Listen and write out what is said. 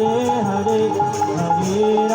Hare Hare Hare.